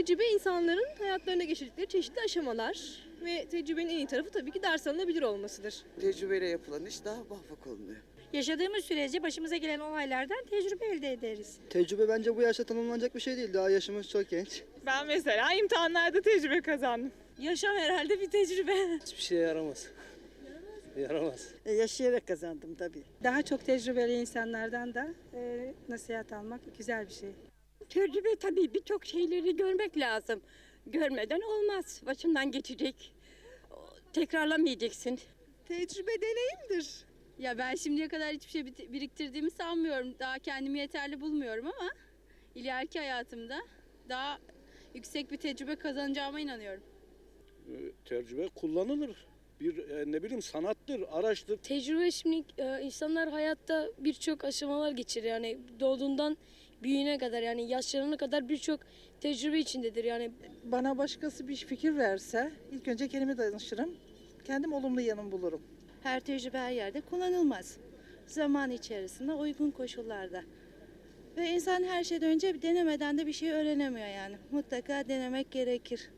Tecrübe insanların hayatlarında geçirdikleri çeşitli aşamalar ve tecrübenin en iyi tarafı tabii ki ders alınabilir olmasıdır. Tecrübeyle yapılan iş daha muvaffak olunuyor. Yaşadığımız sürece başımıza gelen olaylardan tecrübe elde ederiz. Tecrübe bence bu yaşta tanımlanacak bir şey değil. Daha yaşımız çok genç. Ben mesela imtihanlarda tecrübe kazandım. Yaşam herhalde bir tecrübe. Hiçbir şeye yaramaz. Yaramaz. E, yaşayarak kazandım tabii. Daha çok tecrübeli insanlardan da e, nasihat almak güzel bir şey. Tecrübe tabii birçok şeyleri görmek lazım. Görmeden olmaz. Başından geçecek. Tekrarlamayacaksın. Tecrübe deneyimdir. Ya ben şimdiye kadar hiçbir şey biriktirdiğimi sanmıyorum. Daha kendimi yeterli bulmuyorum ama ileriki hayatımda daha yüksek bir tecrübe kazanacağıma inanıyorum. Ee, Tecrübe kullanılır. Bir e, ne bileyim sanattır, araçtır. Tecrübe şimdi e, insanlar hayatta birçok aşamalar geçirir. Yani doğduğundan büyüğüne kadar yani yaşlarına kadar birçok tecrübe içindedir. Yani Bana başkası bir fikir verse ilk önce kendime danışırım. Kendim olumlu yanım bulurum. Her tecrübe her yerde kullanılmaz. Zaman içerisinde uygun koşullarda. Ve insan her şeyden önce denemeden de bir şey öğrenemiyor yani. Mutlaka denemek gerekir.